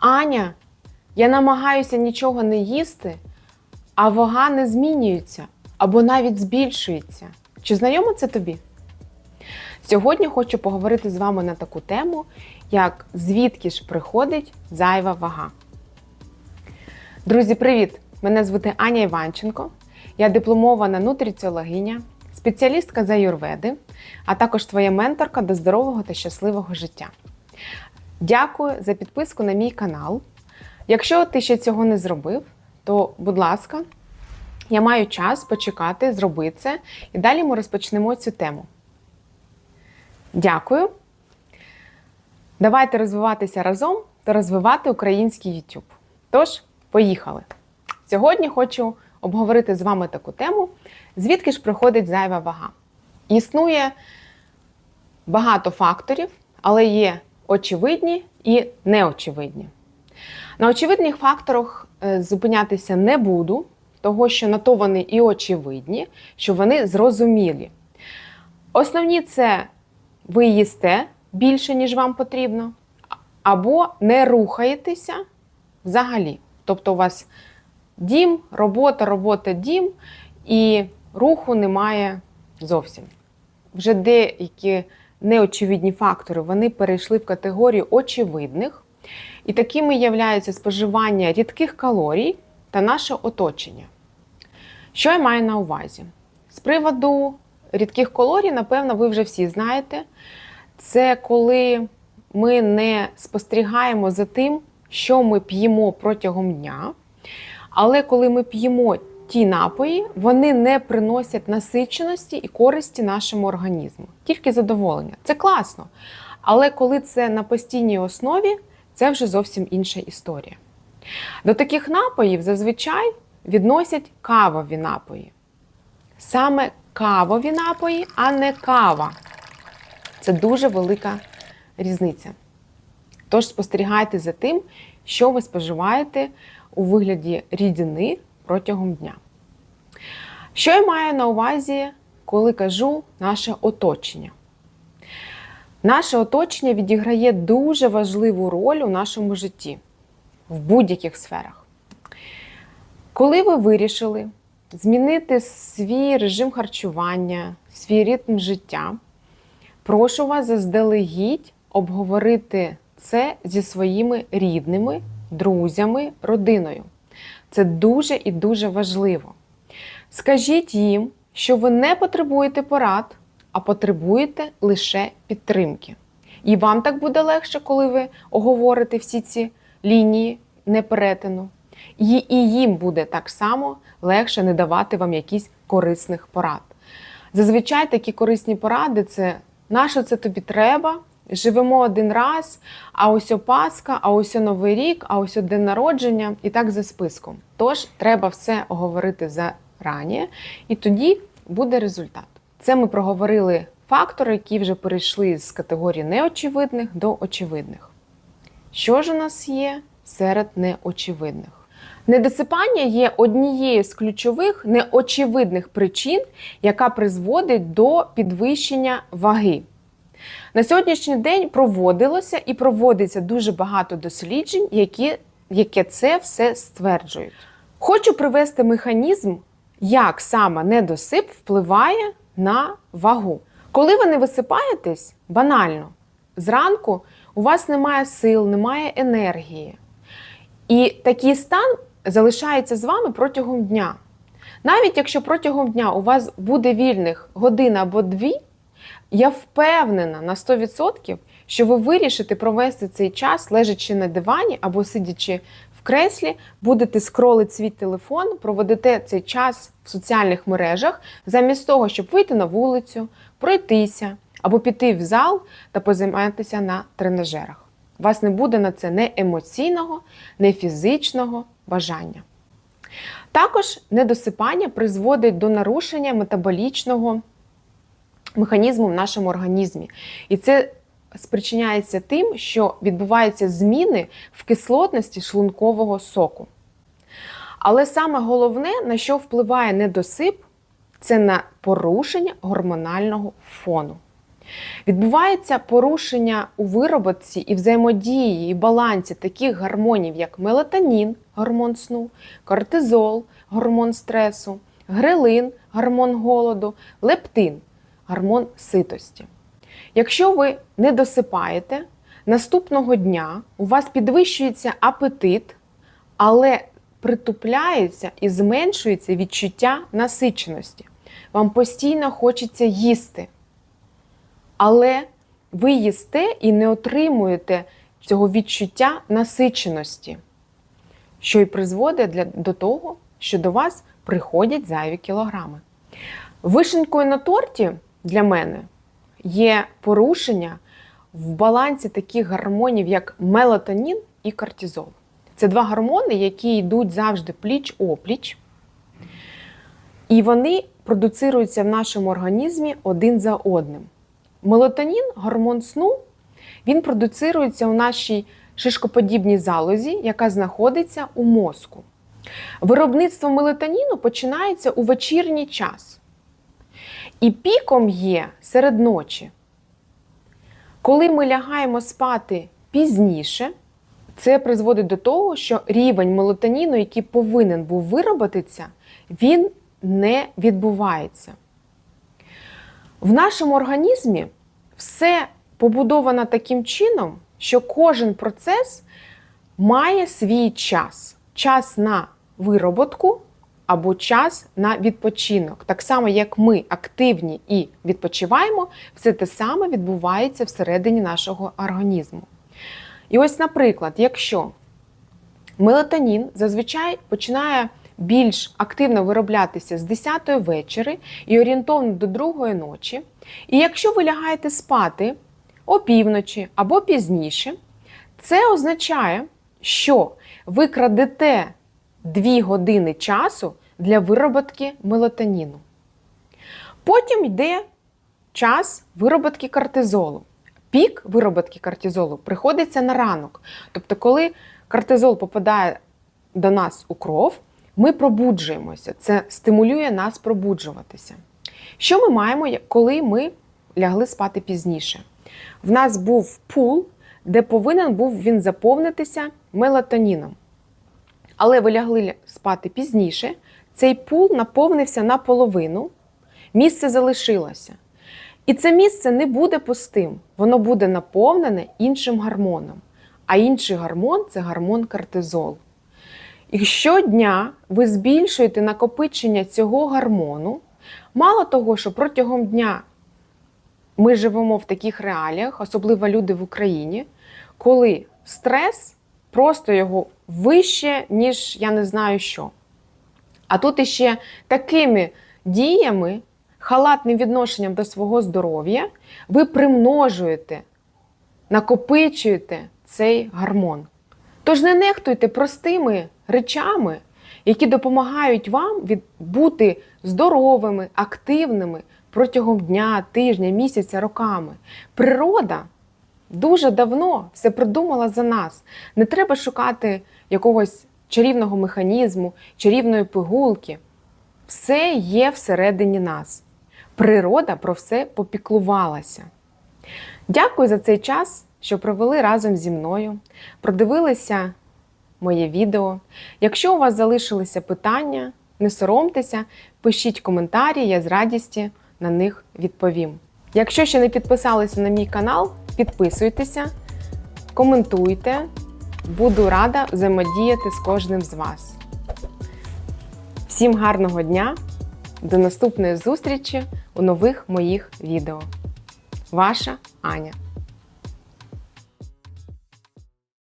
Аня, я намагаюся нічого не їсти, а вага не змінюється або навіть збільшується. Чи знайомо це тобі? Сьогодні хочу поговорити з вами на таку тему, як звідки ж приходить зайва вага. Друзі, привіт! Мене звати Аня Іванченко. Я дипломована нутриціологиня, спеціалістка з аюрведи, а також твоя менторка до здорового та щасливого життя. Дякую за підписку на мій канал. Якщо ти ще цього не зробив, то, будь ласка, я маю час почекати, зроби це, і далі ми розпочнемо цю тему. Дякую. Давайте розвиватися разом та розвивати український YouTube. Тож, поїхали! Сьогодні хочу обговорити з вами таку тему, звідки ж приходить зайва вага. Існує багато факторів, але є очевидні і неочевидні. На очевидних факторах е, зупинятися не буду, того що на то вони і очевидні, що вони зрозумілі. Основні це ви їсте більше, ніж вам потрібно, або не рухаєтеся взагалі. Тобто у вас дім, робота, робота, дім, і руху немає зовсім. Вже деякі неочевидні фактори вони перейшли в категорію очевидних, і такими являються споживання рідких калорій та наше оточення. Що я маю на увазі? З приводу рідких калорій, напевно, ви вже всі знаєте. Це коли ми не спостерігаємо за тим, що ми п'ємо протягом дня. Але коли ми п'ємо ті напої, вони не приносять насиченості і користі нашому організму, тільки задоволення. Це класно. Але коли це на постійній основі, це вже зовсім інша історія. До таких напоїв зазвичай відносять кавові напої. Саме кавові напої, а не кава. Це дуже велика різниця. Тож спостерігайте за тим, що ви споживаєте у вигляді рідини протягом дня. Що я маю на увазі, коли кажу наше оточення? Наше оточення відіграє дуже важливу роль у нашому житті в будь-яких сферах. Коли ви вирішили змінити свій режим харчування, свій ритм життя, прошу вас заздалегідь обговорити це зі своїми рідними, друзями, родиною. Це дуже і дуже важливо. Скажіть їм, що ви не потребуєте порад, а потребуєте лише підтримки. І вам так буде легше, коли ви оговорите всі ці лінії неперетину. І, і їм буде так само легше не давати вам якісь корисних порад. Зазвичай такі корисні поради це на що це тобі треба? Живемо один раз, а ось Пасха, а ось Новий рік, а ось день народження, і так за списком. Тож треба все оговорити зарані, і тоді буде результат. Це ми проговорили фактори, які вже перейшли з категорії неочевидних до очевидних. Що ж у нас є серед неочевидних? Недосипання є однією з ключових неочевидних причин, яка призводить до підвищення ваги. На сьогоднішній день проводилося і проводиться дуже багато досліджень, які, які це все стверджують. Хочу привести механізм, як саме недосип впливає на вагу. Коли ви не висипаєтесь, банально, зранку у вас немає сил, немає енергії. І такий стан залишається з вами протягом дня. Навіть якщо протягом дня у вас буде вільних година або дві, я впевнена на 100%, що ви вирішите провести цей час, лежачи на дивані або сидячи в креслі, будете скролити свій телефон, проведете цей час в соціальних мережах, замість того, щоб вийти на вулицю, пройтися або піти в зал та позайматися на тренажерах. У вас не буде на це не емоційного, не фізичного бажання. Також недосипання призводить до нарушення метаболічного механізму в нашому організмі. І це спричиняється тим, що відбуваються зміни в кислотності шлункового соку. Але саме головне, на що впливає недосип, це на порушення гормонального фону. Відбувається порушення у вироботці і взаємодії і балансі таких гормонів, як мелатонін, гормон сну, кортизол, гормон стресу, грелин, гормон голоду, лептин, гормон ситості. Якщо ви не досипаєте, наступного дня у вас підвищується апетит, але притупляється і зменшується відчуття насиченості. Вам постійно хочеться їсти. Але ви їсте і не отримуєте цього відчуття насиченості, що й призводить для, до того, що до вас приходять зайві кілограми. Вишенькою на торті для мене є порушення в балансі таких гормонів, як мелатонін і кортизол. Це два гормони, які йдуть завжди пліч-опліч, і вони продуцируються в нашому організмі один за одним. Мелатонін, гормон сну, він продуцирується у нашій шишкоподібній залозі, яка знаходиться у мозку. Виробництво мелатоніну починається у вечірній час. І піком є серед ночі. Коли ми лягаємо спати пізніше, це призводить до того, що рівень мелатоніну, який повинен був виробитися, він не відбувається. В нашому організмі все побудовано таким чином, що кожен процес має свій час. Час на вироботку або час на відпочинок. Так само, як ми активні і відпочиваємо, все те саме відбувається всередині нашого організму. І ось, наприклад, якщо мелатонін зазвичай починає більш активно вироблятися з 10 ї вечори і орієнтовно до 2 ночі. І якщо ви лягаєте спати опівночі або пізніше, це означає, що ви крадете 2 години часу для вироботки мелатоніну. Потім йде час вироботки кортизолу. Пік вироботки кортизолу приходиться на ранок. Тобто, коли кортизол попадає до нас у кров, ми пробуджуємося. Це стимулює нас пробуджуватися. Що ми маємо, коли ми лягли спати пізніше? В нас був пул, де повинен був він заповнитися мелатоніном. Але ви лягли спати пізніше, цей пул наповнився наполовину, місце залишилося. І це місце не буде пустим, воно буде наповнене іншим гормоном. А інший гормон це гормон кортизол. І щодня ви збільшуєте накопичення цього гормону. Мало того, що протягом дня ми живемо в таких реаліях, особливо люди в Україні, коли стрес просто його вище, ніж я не знаю що. А тут іще такими діями, халатним відношенням до свого здоров'я, ви примножуєте, накопичуєте цей гормон. Тож не нехтуйте простими речами, які допомагають вам бути здоровими, активними протягом дня, тижня, місяця, роками. Природа дуже давно все придумала за нас. Не треба шукати якогось чарівного механізму, чарівної пигулки. Все є всередині нас. Природа про все попіклувалася. Дякую за цей час, що провели разом зі мною, продивилися моє відео. Якщо у вас залишилися питання, не соромтеся, пишіть коментарі, я з радістю на них відповім. Якщо ще не підписалися на мій канал, підписуйтеся, коментуйте. Буду рада взаємодіяти з кожним з вас. Всім гарного дня! До наступної зустрічі у нових моїх відео. Ваша Аня.